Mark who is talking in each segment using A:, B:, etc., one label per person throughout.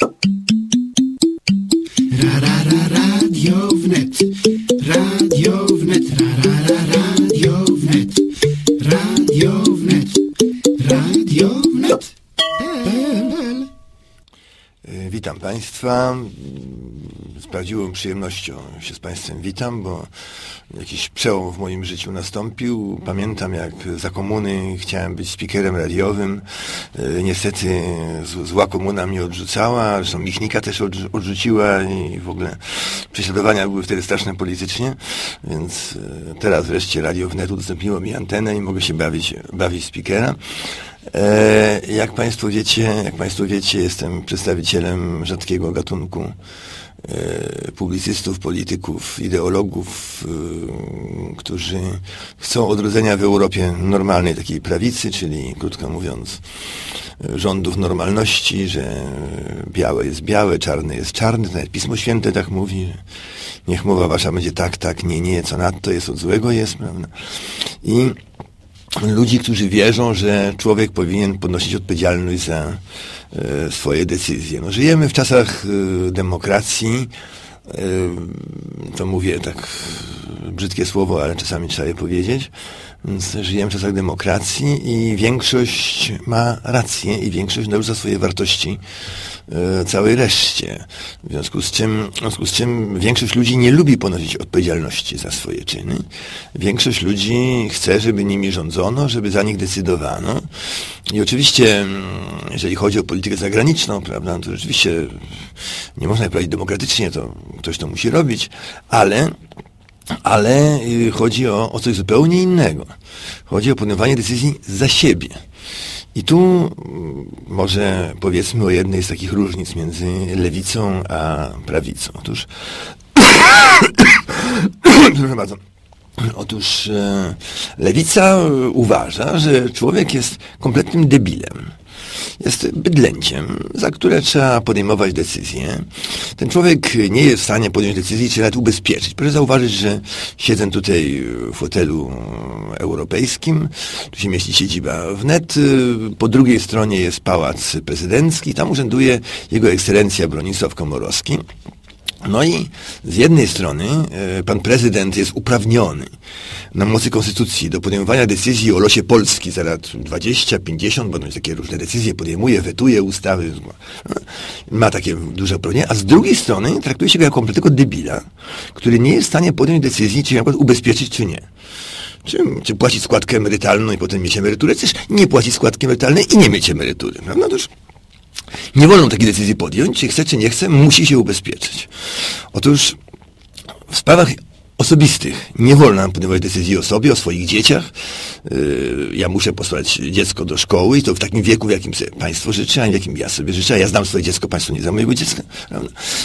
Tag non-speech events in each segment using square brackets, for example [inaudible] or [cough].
A: Ra, ra, ra, radio wnet. Radio wnet. Ra, ra, ra, radio wnet. Radio wnet. Radio wnet.
B: E, Witam Państwa. Z prawdziwą przyjemnością się z Państwem witam, bo jakiś przełom w moim życiu nastąpił. Pamiętam, jak za komuny chciałem być speakerem radiowym. E, Niestety zła komuna mnie odrzucała, zresztą Michnika też odrzu- odrzuciła i w ogóle prześladowania były wtedy straszne politycznie, więc e, teraz wreszcie Radio Wnet udostępniło mi antenę i mogę się bawić, bawić speakera. E, Jak Państwo wiecie, jak Państwo wiecie, jestem przedstawicielem rzadkiego gatunku publicystów, polityków, ideologów, e, którzy chcą odrodzenia w Europie normalnej takiej prawicy, czyli krótko mówiąc e, rządów normalności, że białe jest białe, czarne jest czarne, nawet Pismo Święte tak mówi, że niech mowa wasza będzie tak, tak, nie, nie, co nadto jest, od złego jest, prawda? I ludzi, którzy wierzą, że człowiek powinien ponosić odpowiedzialność za e, swoje decyzje. No, żyjemy w czasach e, demokracji, e, to mówię tak brzydkie słowo, ale czasami trzeba je powiedzieć, więc żyjemy w czasach demokracji i większość ma rację i większość narzuca swoje wartości e, całej reszcie. W związku z czym, w związku z czym większość ludzi nie lubi ponosić odpowiedzialności za swoje czyny. Większość ludzi chce, żeby nimi rządzono, żeby za nich decydowano. I oczywiście, mm, jeżeli chodzi o politykę zagraniczną, prawda, to rzeczywiście nie można jej prowadzić demokratycznie, to ktoś to musi robić, ale ale y, chodzi o, o coś zupełnie innego. Chodzi o podejmowanie decyzji za siebie. I tu mm, może powiedzmy o jednej z takich różnic między lewicą a prawicą. Otóż, [coughs] proszę bardzo, Otóż e, lewica uważa, że człowiek jest kompletnym debilem. Jest bydlęciem, za które trzeba podejmować decyzje. Ten człowiek nie jest w stanie podjąć decyzji, czy nawet ubezpieczyć. Proszę zauważyć, że siedzę tutaj w fotelu europejskim, tu się mieści siedziba wnet, po drugiej stronie jest pałac prezydencki, tam urzęduje jego ekscelencja Bronisław Komorowski. No i z jednej strony e, pan prezydent jest uprawniony na mocy konstytucji do podejmowania decyzji o losie Polski za lat 20, 50, bo takie różne decyzje podejmuje, wetuje ustawy, no, ma takie duże uprawnienia, a z drugiej strony traktuje się go jako kompletnego debila, który nie jest w stanie podjąć decyzji, czy na przykład ubezpieczyć, czy nie. Czy, czy płacić składkę emerytalną i potem mieć emeryturę, czy też nie płacić składki emerytalnej i nie mieć emerytury. Prawda? Otóż nie wolno takiej decyzji podjąć, czy chce, czy nie chce, musi się ubezpieczyć. Otóż w sprawach osobistych nie wolno nam podejmować decyzji o sobie, o swoich dzieciach. Yy, Ja muszę posłać dziecko do szkoły i to w takim wieku, w jakim sobie państwo życzy, a w jakim ja sobie życzę. Ja znam swoje dziecko, państwo nie zna mojego dziecka.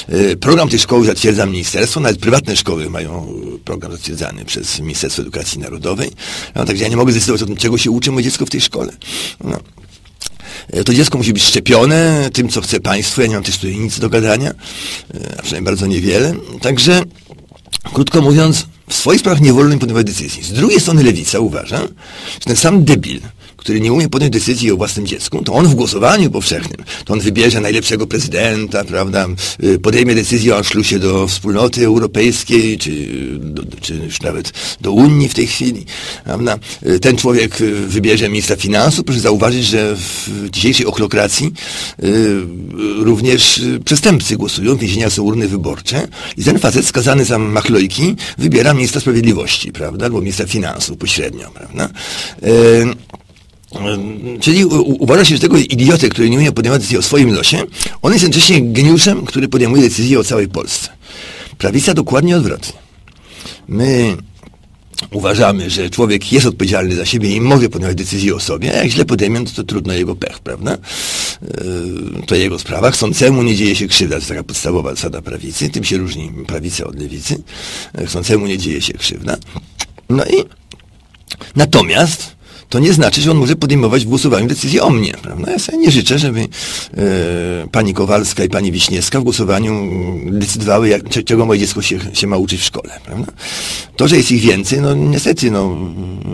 B: Yy, Program tej szkoły zatwierdza ministerstwo, nawet prywatne szkoły mają program zatwierdzany przez Ministerstwo Edukacji Narodowej. No, także ja nie mogę zdecydować o tym, czego się uczy moje dziecko w tej szkole. No. E, To dziecko musi być szczepione tym, co chce państwo. Ja nie mam też tutaj nic do gadania, e, a przynajmniej bardzo niewiele. Także, krótko mówiąc, w swoich sprawach nie wolno im podejmować decyzji. Z drugiej strony lewica uważa, że ten sam debil, który nie umie podjąć decyzji o własnym dziecku, to on w głosowaniu powszechnym, to on wybierze najlepszego prezydenta, prawda, y, podejmie decyzję o szlusie do wspólnoty europejskiej, czy, do, czy już nawet do Unii w tej chwili, prawda. Y, Ten człowiek y, wybierze ministra finansów. Proszę zauważyć, że w dzisiejszej ochlokracji również przestępcy głosują, w więzieniach są urny wyborcze i ten facet skazany za machlojki wybiera ministra sprawiedliwości, prawda, albo ministra finansów pośrednio, prawda. Y, Czyli uważa się, że tego idioty, który nie umie podejmować decyzji o swoim losie, on jest jednocześnie geniuszem, który podejmuje decyzje o całej Polsce. Prawica dokładnie odwrotnie. My uważamy, że człowiek jest odpowiedzialny za siebie i może podejmować decyzje o sobie, a jak źle podejmie, to, to trudno jego pech, prawda? Yy, To jego sprawa. Chcącemu nie dzieje się krzywda, to jest taka podstawowa zasada prawicy, tym się różni prawica od lewicy. Chcącemu nie dzieje się krzywda. No i natomiast to nie znaczy, że on może podejmować w głosowaniu decyzję o mnie. Prawda? Ja sobie nie życzę, żeby e, pani Kowalska i pani Wiśniewska w głosowaniu decydowały, jak, czego moje dziecko się, się ma uczyć w szkole. Prawda? To, że jest ich więcej, no niestety, no,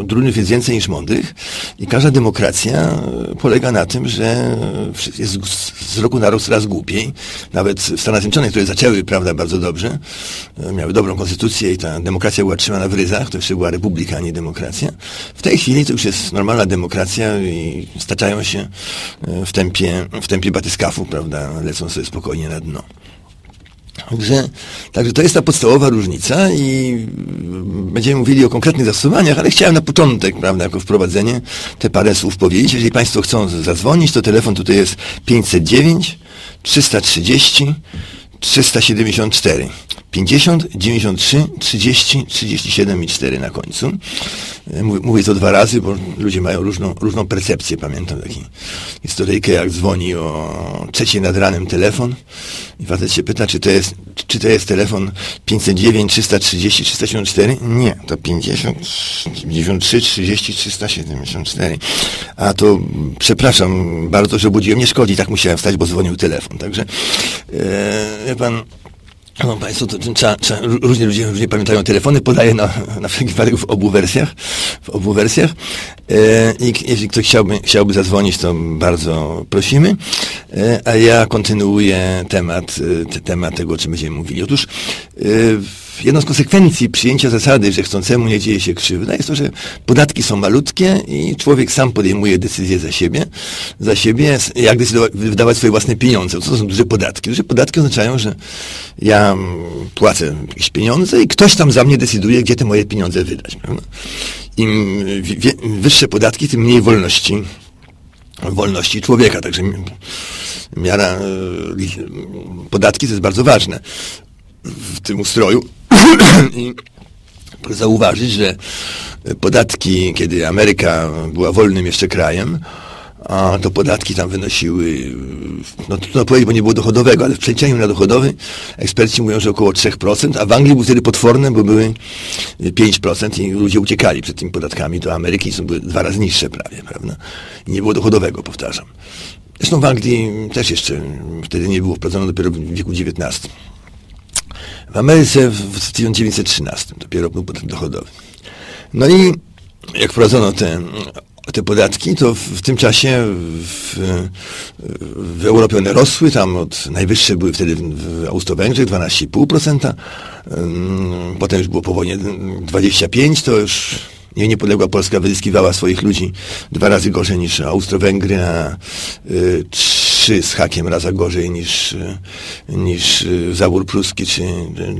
B: trudnych jest więcej niż mądrych i każda demokracja polega na tym, że jest z roku na rok coraz głupiej. Nawet w Stanach Zjednoczonych, które zaczęły, prawda, bardzo dobrze, miały dobrą konstytucję i ta demokracja była trzymana w ryzach, to jeszcze była republika, a nie demokracja. W tej chwili to już jest normalna demokracja i staczają się e, w tempie, w tempie batyskafów, prawda, lecą sobie spokojnie na dno. Także, także to jest ta podstawowa różnica i będziemy mówili o konkretnych zastosowaniach, ale chciałem na początek, prawda, jako wprowadzenie te parę słów powiedzieć. Jeżeli Państwo chcą zadzwonić, to telefon tutaj jest 509 330 374. 50, 93, 30, 37 i 4 na końcu. E, mówię to dwa razy, bo ludzie mają różną, różną percepcję. Pamiętam taki historyjkę, jak dzwoni o trzeciej nad ranem telefon i facet się pyta, czy to jest, czy to jest telefon 509, 330, 374? Nie, to 50, 93, 30, 374. A to, przepraszam bardzo, że budziłem, nie szkodzi, tak musiałem wstać, bo dzwonił telefon. Także, e, pan, no Państwo, to, trzeba, trzeba, różni ludzie różnie pamiętają telefony, podaję na, na wszelki wypadek w obu wersjach. W obu wersjach. E, I jeśli ktoś chciałby, chciałby zadzwonić, to bardzo prosimy. E, a ja kontynuuję temat, e, te, temat tego, o czym będziemy mówili. Otóż e, jedną z konsekwencji przyjęcia zasady, że chcącemu nie dzieje się krzywda, jest to, że podatki są malutkie i człowiek sam podejmuje decyzję za siebie, za siebie, jak wydawać swoje własne pieniądze. Co to są duże podatki? Duże podatki oznaczają, że ja płacę jakieś pieniądze i ktoś tam za mnie decyduje, gdzie te moje pieniądze wydać. Prawda? Im wyższe podatki, tym mniej wolności wolności człowieka. Także miara e, podatki to jest bardzo ważne w tym ustroju. I zauważyć, że podatki, kiedy Ameryka była wolnym jeszcze krajem, a to podatki tam wynosiły, no trudno powiedzieć, bo nie było dochodowego, ale w przeliczeniu na dochodowy eksperci mówią, że około 3%, a w Anglii był wtedy potworne, bo były 5% i ludzie uciekali przed tymi podatkami do Ameryki są były dwa razy niższe prawie, prawda? I nie było dochodowego, powtarzam. Zresztą w Anglii też jeszcze wtedy nie było wprowadzone dopiero w wieku XIX. W Ameryce w 1913 dopiero był podatek dochodowy. No i jak wprowadzono te, te podatki, to w, w tym czasie w, w, Europie one rosły, tam od najwyższe były wtedy w Austro-Węgrzech 12,5%, potem już było po wojnie 25%, to już nie, niepodległa Polska wyzyskiwała swoich ludzi dwa razy gorzej niż Austro-Węgry, a y, trzy z hakiem raza gorzej niż, niż y, zabór pruski czy,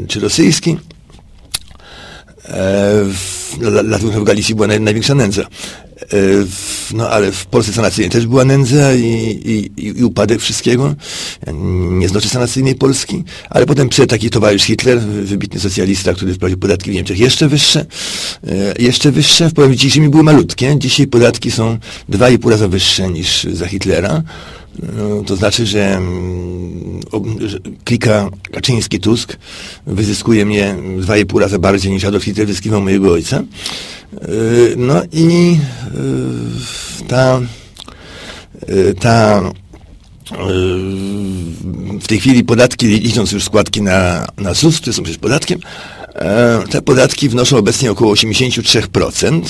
B: czy rosyjski. E, dlatego w Galicji była naj, największa nędza. E, no ale w Polsce sanacyjnej też była nędza i, i, i upadek wszystkiego. Nie znoszę sanacyjnej Polski, ale potem przyszedł taki towarzysz Hitler, wybitny socjalista, który wprowadził podatki w Niemczech jeszcze wyższe. E, jeszcze wyższe, w porównaniu dzisiejszymi były malutkie. Dzisiaj podatki są dwa i pół razy wyższe niż za Hitlera. No, to znaczy, że, mm, że klika Kaczyński-Tusk wyzyskuje mnie dwa i pół razy bardziej niż Adolf Hitler wyzyskiwał mojego ojca. Y, no i y, ta, y, ta w tej chwili podatki, licząc już składki na, na ZUS, które są przecież podatkiem, te podatki wnoszą obecnie około 83%.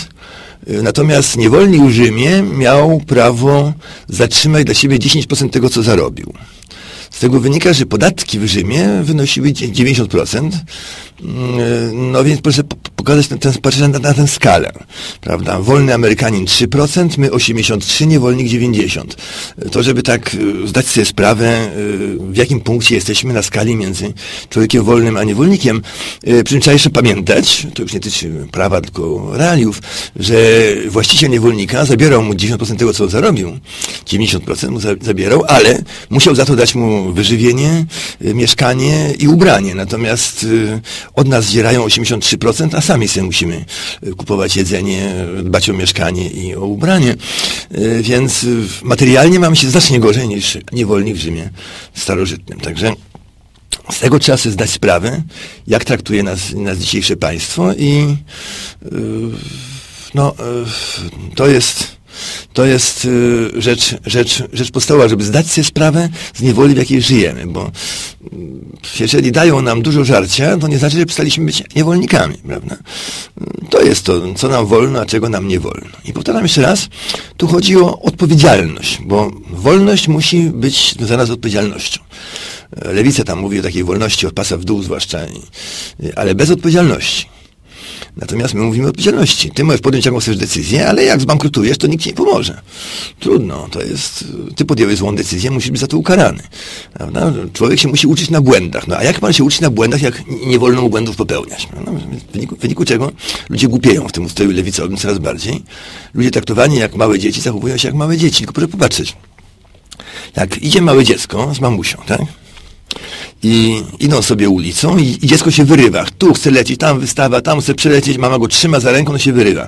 B: Natomiast niewolnik w Rzymie miał prawo zatrzymać dla siebie 10% tego, co zarobił. Z tego wynika, że podatki w Rzymie wynosiły 90%. Mm, no więc proszę pokazać ten, ten, patrzeć na, na tę skalę. Prawda? Wolny Amerykanin 3%, my 83, niewolnik 90%. To, żeby tak y, zdać sobie sprawę, y, w jakim punkcie jesteśmy na skali między człowiekiem wolnym a niewolnikiem. Y, przy czym trzeba jeszcze pamiętać, to już nie tyczy prawa, tylko realiów, że właściciel niewolnika zabierał mu 90% tego, co zarobił. 90% mu zabierał, ale musiał za to dać mu wyżywienie, mieszkanie i ubranie. Natomiast od nas zdzierają 83%, a sami sobie musimy e, kupować jedzenie, dbać o mieszkanie i o ubranie. E, więc materialnie mamy się znacznie gorzej niż niewolnik w Rzymie starożytnym. Także z tego trzeba sobie zdać sprawę, jak traktuje nas, nas dzisiejsze państwo i no, to jest to jest rzecz, rzecz, rzecz podstawowa, żeby zdać sobie sprawę z niewoli, w jakiej żyjemy, bo jeżeli dają nam dużo żarcia, to nie znaczy, że przestaliśmy być niewolnikami, prawda? To jest to, co nam wolno, a czego nam nie wolno. I powtarzam jeszcze raz, tu chodzi o odpowiedzialność, bo wolność musi być związana z odpowiedzialnością. Lewica tam mówi o takiej wolności od pasa w dół zwłaszcza, ale bez odpowiedzialności. Natomiast my mówimy o odpowiedzialności. Ty możesz podjąć jaką chcesz decyzję, ale jak zbankrutujesz, to nikt ci nie pomoże. Trudno, to jest, ty podjąłeś złą decyzję, musisz być za to ukarany. Prawda? Człowiek się musi uczyć na błędach. No a jak pan się uczy na błędach, jak nie wolno mu błędów popełniać? No, w, wyniku, w wyniku czego ludzie głupieją w tym ustroju lewicowym coraz bardziej. Ludzie traktowani jak małe dzieci zachowują się jak małe dzieci. Tylko proszę popatrzeć. Jak idzie małe dziecko z mamusią, tak? I idą sobie ulicą i, i, dziecko się wyrywa. Tu chce lecieć, tam wystawa, tam chce przelecieć, mama go trzyma za ręką, no się wyrywa.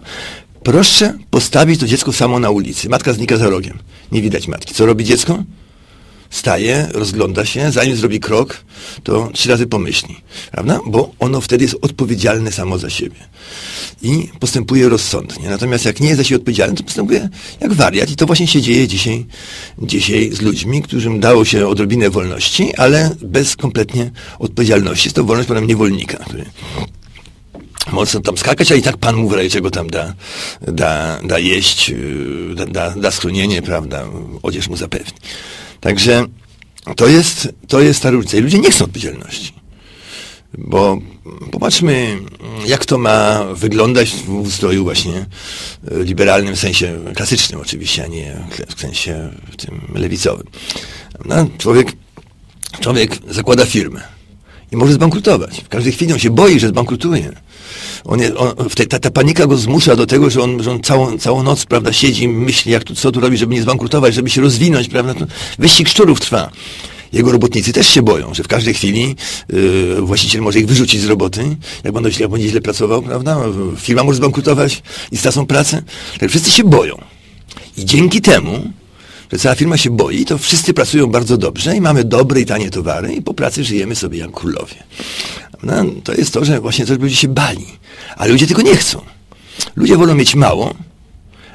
B: Proszę postawić to dziecko samo na ulicy. Matka znika za rogiem. Nie widać matki. Co robi dziecko? Staje, rozgląda się, zanim zrobi krok, to trzy razy pomyśli. Prawda? Bo ono wtedy jest odpowiedzialne samo za siebie i postępuje rozsądnie. Natomiast jak nie jest za siebie odpowiedzialny, to postępuje jak wariat i to właśnie się dzieje dzisiaj, dzisiaj z ludźmi, którym dało się odrobinę wolności, ale bez kompletnie odpowiedzialności. Jest to wolność panem niewolnika, który mocno tam skakać, a i tak pan mu w razie czego tam da, da, da jeść, yy, da, da, da schronienie, prawda, odzież mu zapewni. Także to jest, to jest ta różnica. I ludzie nie chcą odpowiedzialności. Bo popatrzmy, jak to ma wyglądać w ustroju właśnie e, liberalnym, w sensie klasycznym oczywiście, a nie w sensie tym lewicowym. No, człowiek, człowiek zakłada firmę i może zbankrutować. W każdej chwili on się boi, że zbankrutuje. On, je, on te, ta, ta, panika go zmusza do tego, że on, że on całą, całą noc prawda, siedzi myśli, jak tu, co tu robi, żeby nie zbankrutować, żeby się rozwinąć. Prawda? Wyścig szczurów trwa jego robotnicy też się boją, że w każdej chwili yy, właściciel może ich wyrzucić z roboty, jak będą, jak będzie źle pracował, prawda? Firma może zbankrutować i stracą pracę. Tak wszyscy się boją. I dzięki temu, że cała firma się boi, to wszyscy pracują bardzo dobrze i mamy dobre i tanie towary i po pracy żyjemy sobie jak królowie. No, to jest to, że właśnie to, że ludzie się bali. Ale ludzie tego nie chcą. Ludzie wolą mieć mało,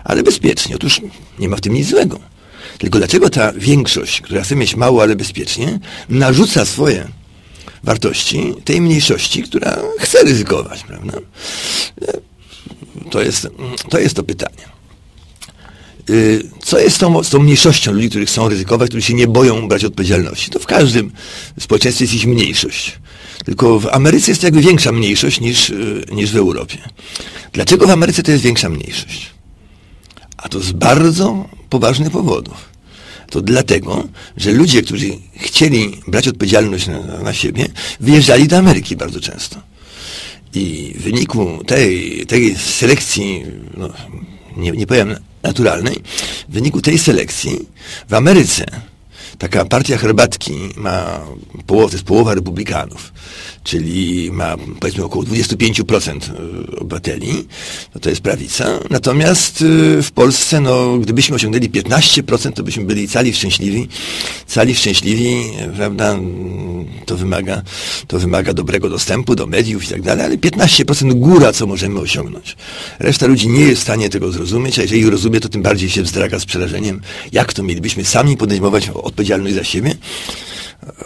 B: ale bezpiecznie. Otóż nie ma w tym nic złego. Tylko dlaczego ta większość, która chce mieć mało, ale bezpiecznie, narzuca swoje wartości tej mniejszości, która chce ryzykować, prawda? To jest to, jest to pytanie. Y, co jest tą, z tą mniejszością ludzi, którzy chcą ryzykować, którzy się nie boją brać odpowiedzialności? To w każdym społeczeństwie jest ich mniejszość. Tylko w Ameryce jest jakby większa mniejszość niż, y, niż w Europie. Dlaczego w Ameryce to jest większa mniejszość? A to z bardzo poważnych powodów. To dlatego, że ludzie, którzy chcieli brać odpowiedzialność na, na siebie, wyjeżdżali do Ameryki bardzo często. I w wyniku tej, tej selekcji, no, nie, nie powiem naturalnej, w wyniku tej selekcji w Ameryce taka partia herbatki ma połowę, to jest połowa republikanów czyli ma powiedzmy około 25% e, obywateli, no to jest prawica. Natomiast e, w Polsce, no, gdybyśmy osiągnęli 15%, to byśmy byli cali szczęśliwi, cali szczęśliwi, prawda, to wymaga, to wymaga dobrego dostępu do mediów i tak dalej, ale 15% góra, co możemy osiągnąć. Reszta ludzi nie jest w stanie tego zrozumieć, a jeżeli rozumie, to tym bardziej się wzdraga z przerażeniem, jak to mielibyśmy sami podejmować odpowiedzialność za siebie.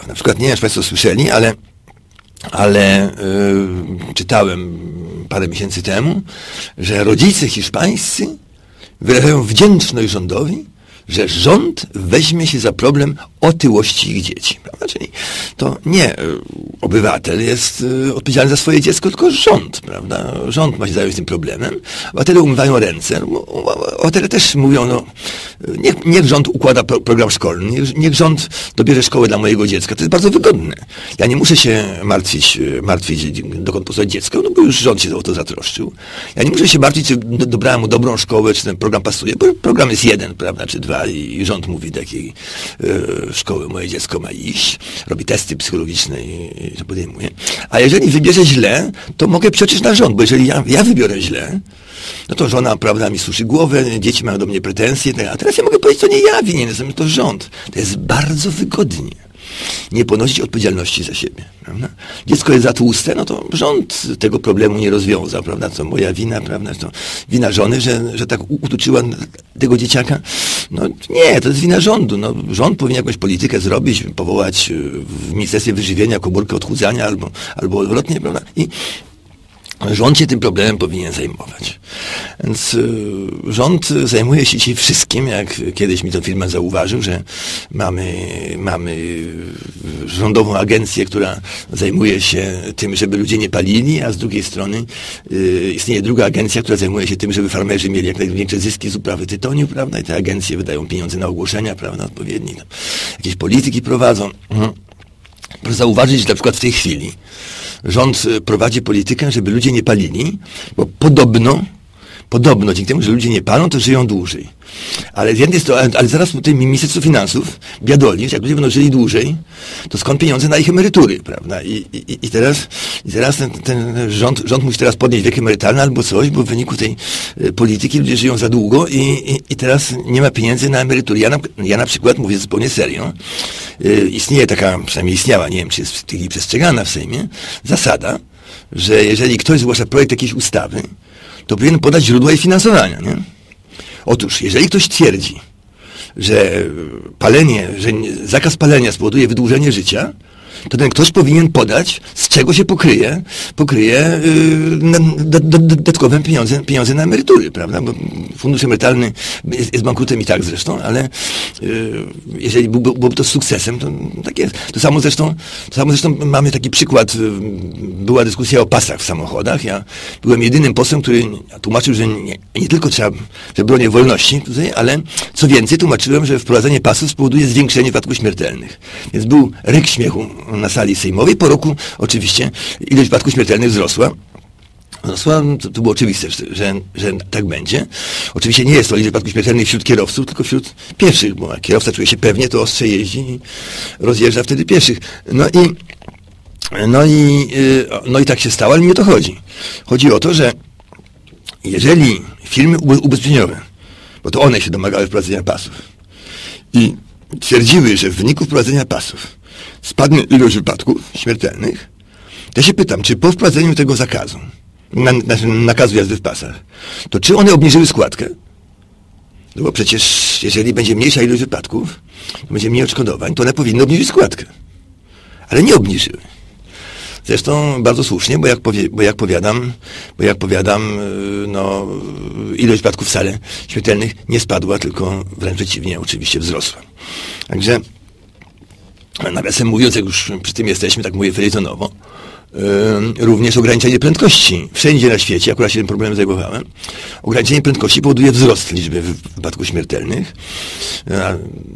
B: Na przykład, nie wiem, czy Państwo słyszeli, ale ale y, czytałem parę miesięcy temu, że rodzice hiszpańscy wyrażają wdzięczność rządowi że rząd weźmie się za problem otyłości ich dzieci. Prawda? Czyli to nie e, obywatel jest e, odpowiedzialny za swoje dziecko, tylko rząd. Prawda? Rząd ma się zająć tym problemem. Obywatele umywają ręce. Obywatele też mówią, no, niech, niech rząd układa pro, program szkolny, niech, niech, rząd dobierze szkołę dla mojego dziecka. To jest bardzo wygodne. Ja nie muszę się martwić, e, martwić dokąd posłać dziecko, no bo już rząd się o to zatroszczył. Ja nie muszę się martwić, czy dobrałem mu dobrą szkołę, czy ten program pasuje, bo program jest jeden, prawda, czy dwa i rząd mówi do jakiej e, szkoły moje dziecko ma iść, robi testy psychologiczne i, i to podejmuje. A jeżeli wybierze źle, to mogę przecież na rząd, bo jeżeli ja, ja wybiorę źle, no to żona, prawda, mi suszy głowę, dzieci mają do mnie pretensje, a teraz ja mogę powiedzieć, to nie ja winien, jestem to rząd. To jest bardzo wygodnie. Nie ponosić odpowiedzialności za siebie. Prawda? Dziecko jest za tłuste, no to rząd tego problemu nie rozwiązał, prawda? To moja wina, prawda? To wina żony, że, że tak utuczyła tego dzieciaka. No nie, to jest wina rządu. No, rząd powinien jakąś politykę zrobić, powołać w Ministerstwie Wyżywienia komórkę odchudzania albo, albo odwrotnie, prawda? I Rząd się tym problemem powinien zajmować. Więc y, rząd zajmuje się dzisiaj wszystkim, jak kiedyś mi to firma zauważył, że mamy, mamy rządową agencję, która zajmuje się tym, żeby ludzie nie palili, a z drugiej strony y, istnieje druga agencja, która zajmuje się tym, żeby farmerzy mieli jak największe zyski z uprawy tytoniu, prawda, i te agencje wydają pieniądze na ogłoszenia, prawda, odpowiednie. Jakieś polityki prowadzą. Mhm. Proszę zauważyć, że na przykład w tej chwili rząd e, prowadzi politykę, żeby ludzie nie palili, bo podobno, podobno dzięki temu, że ludzie nie palą, to żyją dłużej. Ale z jednej strony, ale zaraz tym Ministerstwo Finansów biadoli, że jak ludzie będą żyli dłużej, to skąd pieniądze na ich emerytury, prawda? I, i, i teraz, i teraz ten, ten rząd, rząd musi teraz podnieść wiek emerytalny albo coś, bo w wyniku tej e, polityki ludzie żyją za długo i, i, i teraz nie ma pieniędzy na emerytury. Ja na, ja na przykład mówię zupełnie serio, y, istnieje taka, przynajmniej istniała, nie wiem, czy jest w tej chwili przestrzegana w Sejmie, zasada, że jeżeli ktoś zgłasza projekt jakiejś ustawy, to powinien podać źródła jej finansowania, nie? Otóż, jeżeli ktoś twierdzi, że palenie, że zakaz palenia spowoduje wydłużenie życia, to ten ktoś powinien podać, z czego się pokryje, pokryje yy, dodatkowe pieniądze, pieniądze na emerytury, prawda? Bo fundusz emerytalny jest, jest bankrutem i tak zresztą, ale yy, jeżeli byłby, byłoby to sukcesem, to tak jest. To samo zresztą, to samo zresztą mamy taki przykład, yy, była dyskusja o pasach w samochodach. Ja byłem jedynym posłem, który tłumaczył, że nie, nie tylko trzeba, że bronię wolności tutaj, ale co więcej, tłumaczyłem, że wprowadzenie pasów spowoduje zwiększenie wypadków śmiertelnych. Więc był ryk śmiechu na sali sejmowej. Po roku oczywiście ilość wypadków śmiertelnych wzrosła. Wzrosła, to, to było oczywiste, że, że tak będzie. Oczywiście nie jest to liczba wypadków śmiertelnych wśród kierowców, tylko wśród pieszych, bo kierowca czuje się pewnie, to ostrze jeździ i rozjeżdża wtedy pieszych. No i, no i, y, no i tak się stało, ale nie o to chodzi. Chodzi o to, że jeżeli firmy ubezpieczeniowe, bo to one się domagały wprowadzenia pasów i twierdziły, że w wyniku wprowadzenia pasów spadnie ilość wypadków śmiertelnych, to ja się pytam, czy po wprowadzeniu tego zakazu, na, na, nakazu jazdy w pasach, to czy one obniżyły składkę? No bo przecież jeżeli będzie mniejsza ilość wypadków, będzie mniej odszkodowań, to one powinny obniżyć składkę. Ale nie obniżyły. Zresztą bardzo słusznie, bo jak, powie, bo jak powiadam, bo jak powiadam, y, no, ilość wypadków wcale śmiertelnych nie spadła, tylko wręcz przeciwnie, oczywiście wzrosła. Także nawiasem mówiąc, jak już przy tym jesteśmy, tak mówię felitonowo, yy, również ograniczenie prędkości. Wszędzie na świecie, akurat się tym problemem zajmowałem, ograniczenie prędkości powoduje wzrost liczby wypadków śmiertelnych, a,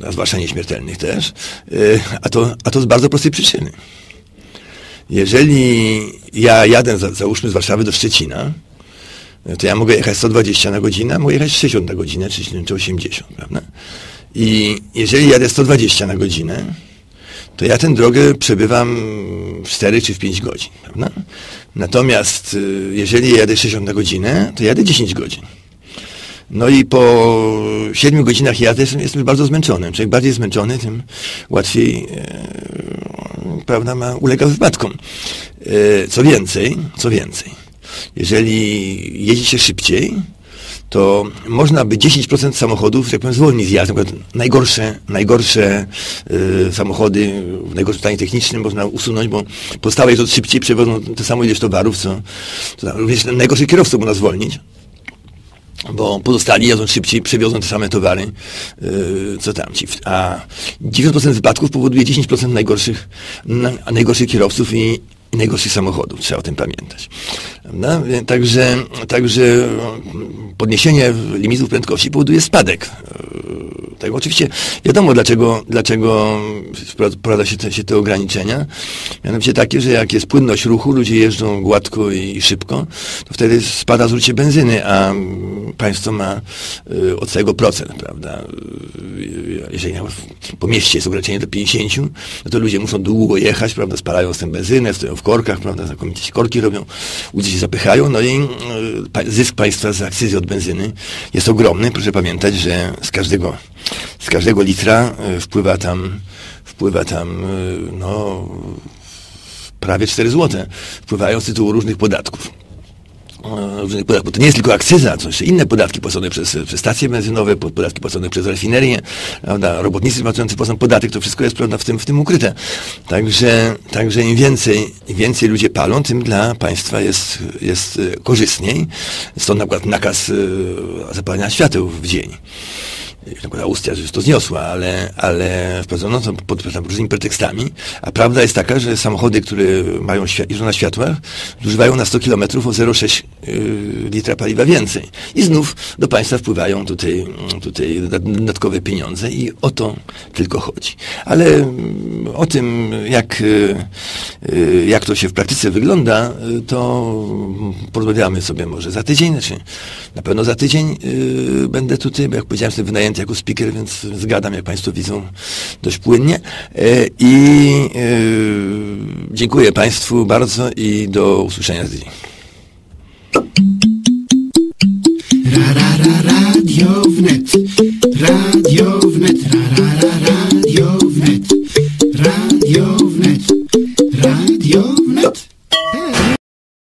B: a zwłaszcza nieśmiertelnych też, yy, a, to, a to z bardzo prostej przyczyny. Jeżeli ja jadę, za, załóżmy, z Warszawy do Szczecina, to ja mogę jechać 120 na godzinę, mogę jechać 60 na godzinę, czy 80, prawda? I jeżeli jadę 120 na godzinę, to ja tę drogę przebywam w 4 czy w 5 godzin. Prawda? Natomiast y, jeżeli jadę 60 na godzinę, to jadę 10 godzin. No i po 7 godzinach jazdy jestem, jestem bardzo zmęczony. Człowiek bardziej zmęczony, tym łatwiej e, prawda, ma, ulega wypadkom. E, co więcej, co więcej, jeżeli jedzie się szybciej, to można by 10% samochodów, jak powiem, zwolnić z jazdy. Najgorsze, najgorsze y, samochody w najgorszym stanie technicznym można usunąć, bo pozostałe jest szybciej przewożą te samo ilość towarów, co, co również najgorszych kierowców można zwolnić bo pozostali jadzą szybciej, przewiozą te same towary, yy, co tam ci. A 90% wypadków powoduje 10% najgorszych, na, najgorszych kierowców i, i najgorszych samochodów. Trzeba o tym pamiętać. No, także, także podniesienie limitów prędkości powoduje spadek. Tak, oczywiście wiadomo, dlaczego, dlaczego wprowadza się te, się te ograniczenia. Mianowicie takie, że jak jest płynność ruchu, ludzie jeżdżą gładko i szybko, to wtedy spada zużycie benzyny, a państwo ma y, od całego procent, prawda? Y, jeżeli po mieście jest ograniczenie do 50, no to ludzie muszą długo jechać, prawda? Spalają z tym benzynę, stoją w korkach, prawda? Znakomicie się korki robią, ludzie się zapychają, no i y, zysk państwa z akcyzy od benzyny jest ogromny. Proszę pamiętać, że z każdego, z każdego litra wpływa tam wpływa tam no, prawie 4 zł. Wpływają z tytułu różnych podatków różnych podatków, to nie jest tylko akcyza, to jeszcze inne podatki płacone przez, przez stacje benzynowe, podatki płacone przez rafinerię, prawda, robotnicy płacący płacą podatek, to wszystko jest prawda, w, tym, w tym ukryte. Także, także im więcej, im więcej ludzie palą, tym dla państwa jest, jest e, korzystniej. Stąd na przykład nakaz zapalania świateł w dzień na Austria już to zniosła, ale, ale wprowadzono to pod, pod różnymi pretekstami, a prawda jest taka, że samochody, które mają jeżdżą na światłach, zużywają na 100 km o 0,6 yy, litra paliwa więcej. I znów do państwa wpływają tutaj, tutaj dodatkowe pieniądze i o to tylko chodzi. Ale mm, o tym, jak, yy, jak to się w praktyce wygląda, to porozmawiamy sobie może za tydzień, znaczy na pewno za tydzień yy, będę tutaj, bo jak powiedziałem, wynajęty pamięć jako speaker, więc zgadam, jak Państwo widzą, dość płynnie. E, I e, dziękuję Państwu bardzo i do usłyszenia z tydzień.
A: Radio wnet, radio wnet, ra, ra, ra.